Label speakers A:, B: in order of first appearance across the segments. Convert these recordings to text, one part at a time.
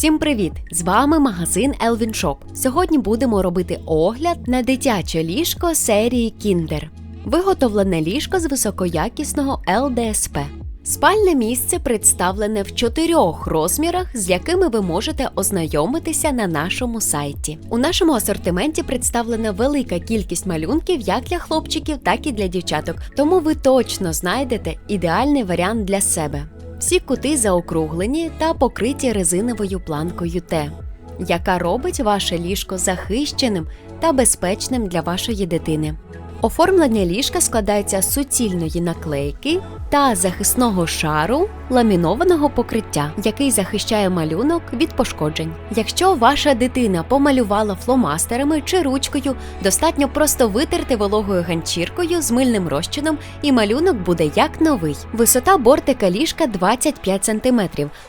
A: Всім привіт! З вами магазин Elvin Shop. Сьогодні будемо робити огляд на дитяче ліжко серії Kinder. Виготовлене ліжко з високоякісного ЛДСП. Спальне місце представлене в чотирьох розмірах, з якими ви можете ознайомитися на нашому сайті. У нашому асортименті представлена велика кількість малюнків як для хлопчиків, так і для дівчаток, тому ви точно знайдете ідеальний варіант для себе. Всі кути заокруглені та покриті резиновою планкою Т, яка робить ваше ліжко захищеним та безпечним для вашої дитини. Оформлення ліжка складається з суцільної наклейки та захисного шару ламінованого покриття, який захищає малюнок від пошкоджень. Якщо ваша дитина помалювала фломастерами чи ручкою, достатньо просто витерти вологою ганчіркою з мильним розчином, і малюнок буде як новий. Висота бортика ліжка 25 см,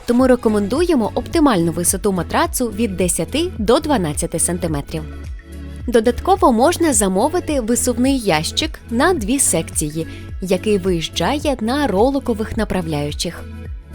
A: тому рекомендуємо оптимальну висоту матрацу від 10 до 12 см. Додатково можна замовити висувний ящик на дві секції, який виїжджає на роликових направляючих.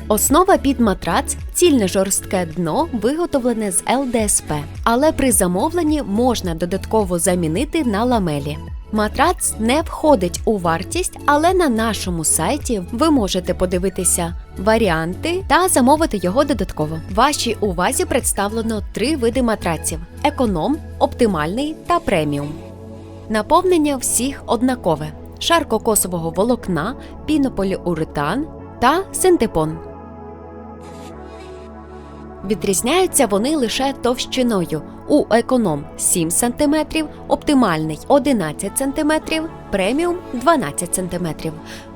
A: Основа під матрац цільне жорстке дно виготовлене з ЛДСП, але при замовленні можна додатково замінити на ламелі. Матрац не входить у вартість, але на нашому сайті ви можете подивитися варіанти та замовити його додатково. Вашій увазі представлено три види матраців: економ, оптимальний та преміум. Наповнення всіх однакове: шар кокосового волокна, пінополіуретан та синтепон. Відрізняються вони лише товщиною. У економ 7 см, оптимальний 11 см, преміум 12 см.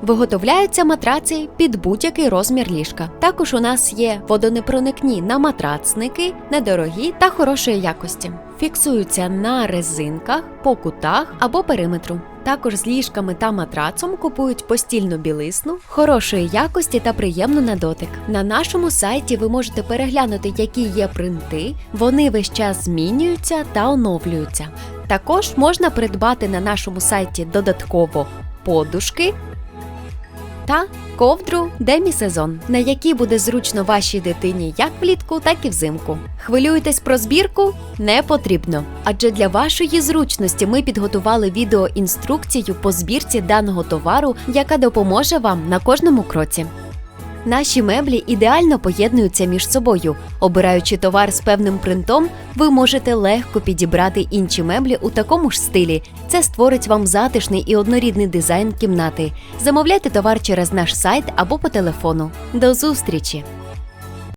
A: Виготовляються матраци під будь-який розмір ліжка. Також у нас є водонепроникні на матрацники, недорогі та хорошої якості. Фіксуються на резинках, по кутах або периметру. Також з ліжками та матрацом купують постільну білизну, хорошої якості та приємну на дотик. На нашому сайті ви можете переглянути, які є принти. Вони весь час змінюються та оновлюються. Також можна придбати на нашому сайті додатково подушки та ковдру демісезон, на якій буде зручно вашій дитині як влітку, так і взимку. Хвилюєтесь про збірку? Не потрібно. Адже для вашої зручності ми підготували відеоінструкцію по збірці даного товару, яка допоможе вам на кожному кроці. Наші меблі ідеально поєднуються між собою. Обираючи товар з певним принтом, ви можете легко підібрати інші меблі у такому ж стилі. Це створить вам затишний і однорідний дизайн кімнати. Замовляйте товар через наш сайт або по телефону. До зустрічі!